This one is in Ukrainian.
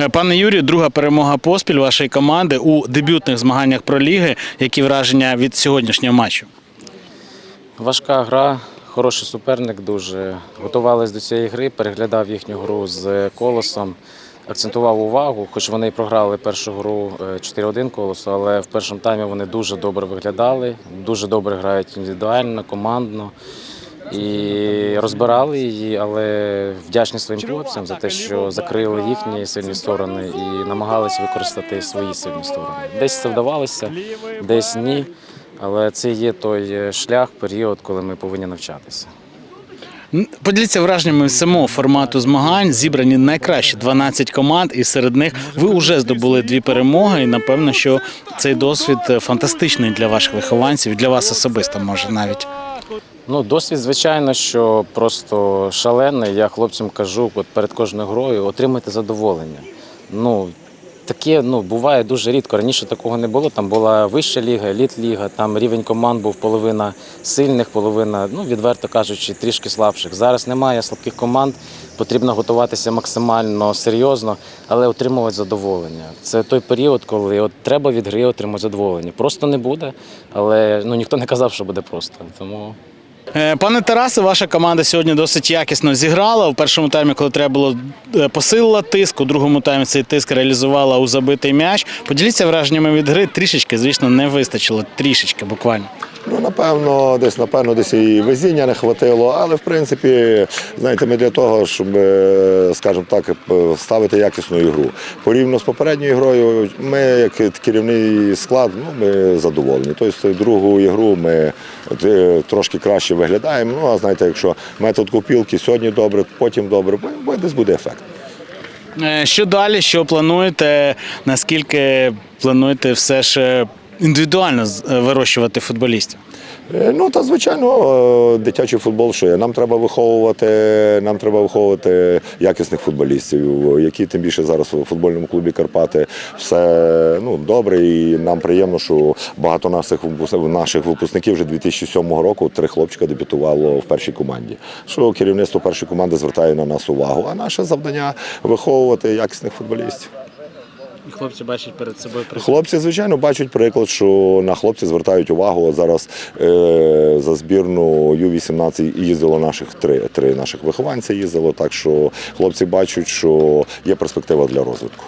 Е, Пане Юрію, друга перемога поспіль вашої команди у дебютних змаганнях про ліги. Які враження від сьогоднішнього матчу? Важка гра, хороший суперник дуже. Готувались до цієї гри, переглядав їхню гру з колосом, акцентував увагу, хоч вони і програли першу гру е, 4-1 колосу, але в першому таймі вони дуже добре виглядали, дуже добре грають індивідуально, командно. І розбирали її, але вдячні своїм хлопцям за те, що закрили їхні сильні сторони і намагалися використати свої сильні сторони. Десь це вдавалося, десь ні. Але це є той е, шлях, період, коли ми повинні навчатися. Поділіться враженнями самого формату змагань. Зібрані найкращі 12 команд, і серед них ви вже здобули дві перемоги. І напевно, що цей досвід е, фантастичний для ваших вихованців, для вас особисто може навіть. Ну, досвід, звичайно, що просто шалений. Я хлопцям кажу, от перед кожною грою отримайте задоволення. Ну, таке ну, буває дуже рідко. Раніше такого не було. Там була вища ліга, еліт-ліга, там рівень команд був половина сильних, половина, ну, відверто кажучи, трішки слабших. Зараз немає слабких команд, потрібно готуватися максимально серйозно, але отримувати задоволення. Це той період, коли от треба від гри отримати задоволення. Просто не буде, але ну, ніхто не казав, що буде просто. Тому. Е, Пане Тарасе, ваша команда сьогодні досить якісно зіграла. У першому таймі, коли треба було е, посилила тиск, у другому таймі цей тиск реалізувала у забитий м'яч. Поділіться враженнями від гри. Трішечки, звісно, не вистачило. Трішечки буквально. Напевно, десь, напевно, десь і везіння не хватило, але в принципі, знаєте, ми для того, щоб, е, скажімо так, ставити якісну ігру. Порівняно з попередньою грою, ми, як керівний склад, ну, ми задоволені. Тобто другу ігру ми е, трошки краще виглядаємо. Ну, а знаєте, якщо метод купілки сьогодні добре, потім добре, бо десь буде ефект. Е, Що далі? Що плануєте? Наскільки плануєте все ж е, індивідуально е, вирощувати футболістів? Е, Ну та звичайно, е, дитячий футбол, що є. Нам треба виховувати, нам треба виховувати якісних футболістів, які тим більше зараз у футбольному клубі Карпати все ну добре. І нам приємно, що багато наших наших випускників вже 2007 року три хлопчика дебютувало в першій команді. Що керівництво першої команди звертає на нас увагу. А наше завдання виховувати якісних футболістів. І хлопці бачать перед собою Хлопці, звичайно, бачать приклад, що на хлопці звертають увагу. Зараз е, за збірну Ю-18 їздило наших три, три наших вихованця їздило, так що хлопці бачать, що є перспектива для розвитку.